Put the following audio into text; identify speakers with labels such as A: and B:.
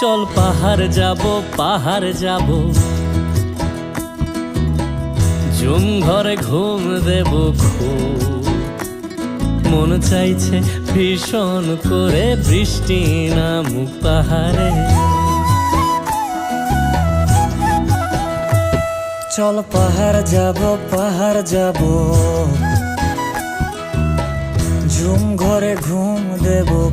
A: চল পাহাড় যাব পাহাড় যাব। জুম ঘরে ঘুম দেব খুব। মন চাইছে ভীষণ করে বৃষ্টি নামুক পাহাড়ে।
B: চল পাহাড় যাব পাহাড় যাব। ঝুম ঘরে ঘুম দেব